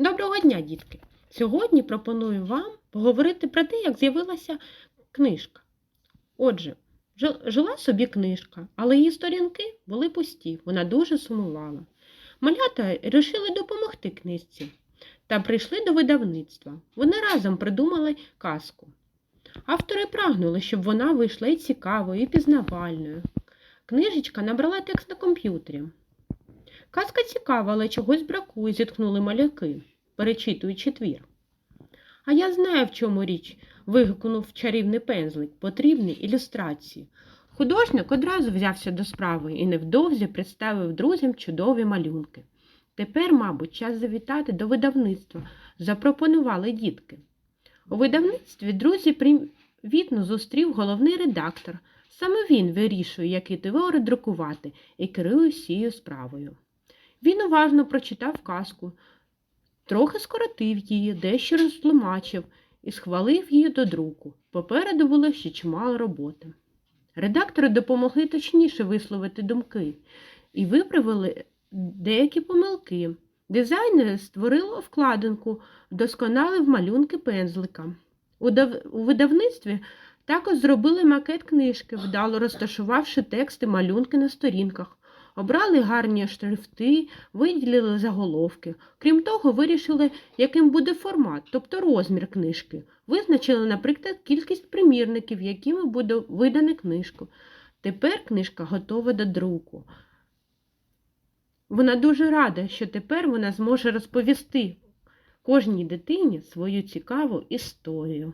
Доброго дня, дітки! Сьогодні пропоную вам поговорити про те, як з'явилася книжка. Отже, жила собі книжка, але її сторінки були пусті, вона дуже сумувала. Малята вирішили допомогти книжці та прийшли до видавництва. Вони разом придумали казку. Автори прагнули, щоб вона вийшла і цікавою, і пізнавальною. Книжечка набрала текст на комп'ютері. Казка цікава, але чогось бракує, зітхнули маляки, перечитуючи твір. А я знаю, в чому річ, вигукнув чарівний пензлик, потрібні ілюстрації. Художник одразу взявся до справи і невдовзі представив друзям чудові малюнки. Тепер, мабуть, час завітати до видавництва, запропонували дітки. У видавництві друзі привітно зустрів головний редактор. Саме він вирішує, які твори друкувати, і керує всією справою. Він уважно прочитав казку, трохи скоротив її, дещо розтлумачив і схвалив її до друку. Попереду було ще чимало роботи. Редактори допомогли точніше висловити думки і виправили деякі помилки. Дизайнери створили вкладинку, вдосконалив малюнки пензлика. У видавництві також зробили макет книжки, вдало розташувавши тексти малюнки на сторінках. Обрали гарні шрифти, виділили заголовки. Крім того, вирішили, яким буде формат, тобто розмір книжки. Визначили, наприклад, кількість примірників, якими буде видана книжка. Тепер книжка готова до друку. Вона дуже рада, що тепер вона зможе розповісти кожній дитині свою цікаву історію.